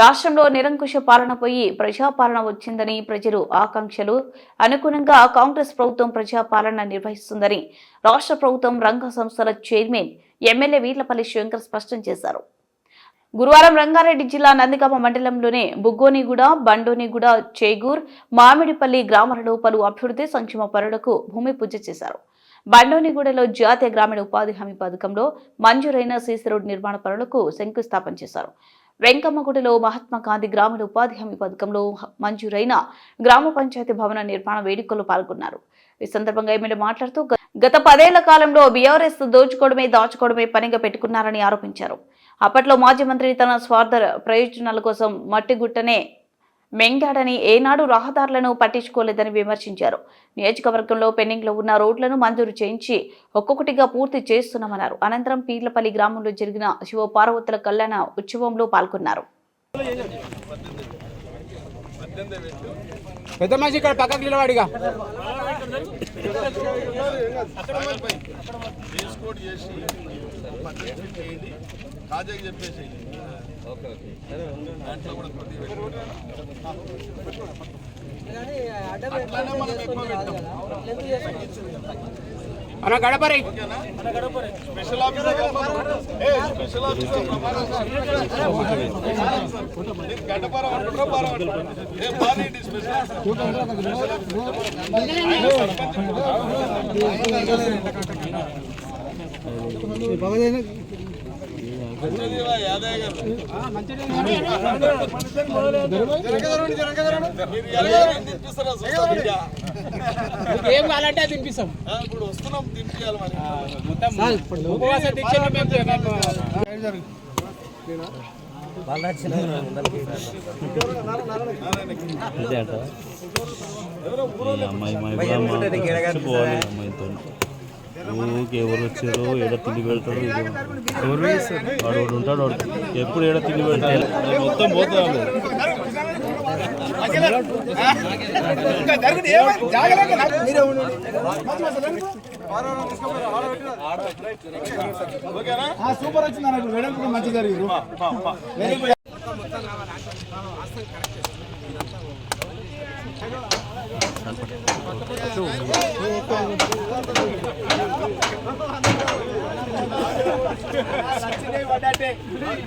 రాష్ట్రంలో నిరంకుశ పాలన పోయి ప్రజాపాలన వచ్చిందని ప్రజలు ఆకాంక్షలు. అనుగుణంగా కాంగ్రెస్ ప్రభుత్వం ప్రజాపాలన నిర్వహిస్తుందని రాష్ట్ర ప్రభుత్వం రంగ సంస్థల చైర్మన్ ఎమ్మెల్యే వీర్లపల్లి శంకర్ స్పష్టం చేశారు. గురువారం రంగారెడ్డి జిల్లా నందిగామ మండలంలోనే బుగ్గోనిగూడ బండోనిగూడ చేగూర్ మామిడిపల్లి గ్రామాలలో పలు అభివృద్ధి సంక్షేమ పనులకు భూమి పూజ చేశారు. బండోనిగూడలో జాతీయ గ్రామీణ ఉపాధి హామీ పథకంలో మంజూరైన సీసీ రోడ్డు నిర్మాణ పనులకు శంకుస్థాపన చేశారు. వెంకమ్మగుడిలో మహాత్మా గాంధీ గ్రామీణ ఉపాధి హామీ పథకంలో మంజూరైన గ్రామ పంచాయతీ భవన నిర్మాణ వేడుకల్లో పాల్గొన్నారు. ఈ సందర్భంగా ఎమ్మెల్యే మాట్లాడుతూ గత పదేళ్ళ కాలంలో బీఆర్ఎస్ దోచుకోవడమే దాచుకోవడమే పనిగా పెట్టుకున్నారని ఆరోపించారు. అప్పట్లో మాజీ మంత్రి తన స్వార్థ ప్రయోజనాల కోసం మట్టిగుట్టనే మెంగాడని ఏనాడు రహదారులను పట్టించుకోలేదని విమర్శించారు. నియోజకవర్గంలో పెండింగ్లో ఉన్న రోడ్లను మంజూరు చేయించి ఒక్కొక్కటిగా పూర్తి చేస్తున్నామన్నారు. అనంతరం పీర్లపల్లి గ్రామంలో జరిగిన శివ పార్వతుల కళ్యాణ ఉత్సవంలో పాల్గొన్నారు. పెద్ద మనిషి ఇక్కడ పక్కకు నిలవాడిగా చేసుకోడ్ చేసి పద్ధతి చేయండి కాజాకి చెప్పేసి దాంట్లో కూడా కొద్దిగా అన్న గడపరి. స్పెషల్ ఆఫీసర్ ఏ స్పెషల్ ఆఫీసర్ గడ్డపారం అంటున్నా పారం అంటున్నా ఏ బాగా స్పెషల్ ఏం కావాలంటే అది తినిపిస్తాం ఇప్పుడు వస్తున్నాం తినిపించాలి మొత్తం ఉపవాస దీక్షలు మేము మేము అమ్మాయి అమ్మాయితో ఊరికి ఎవరు వచ్చారు ఎడ తిండి పెడతారు వాడు వాడు ఉంటాడు వాడు ఎప్పుడు ఎడ తిండి పెడతారు? మొత్తం పోతాము సూపర్ వచ్చింది అన్న వెడల్పు మంచి జరిగింది వెరీ గుడ్ అవునా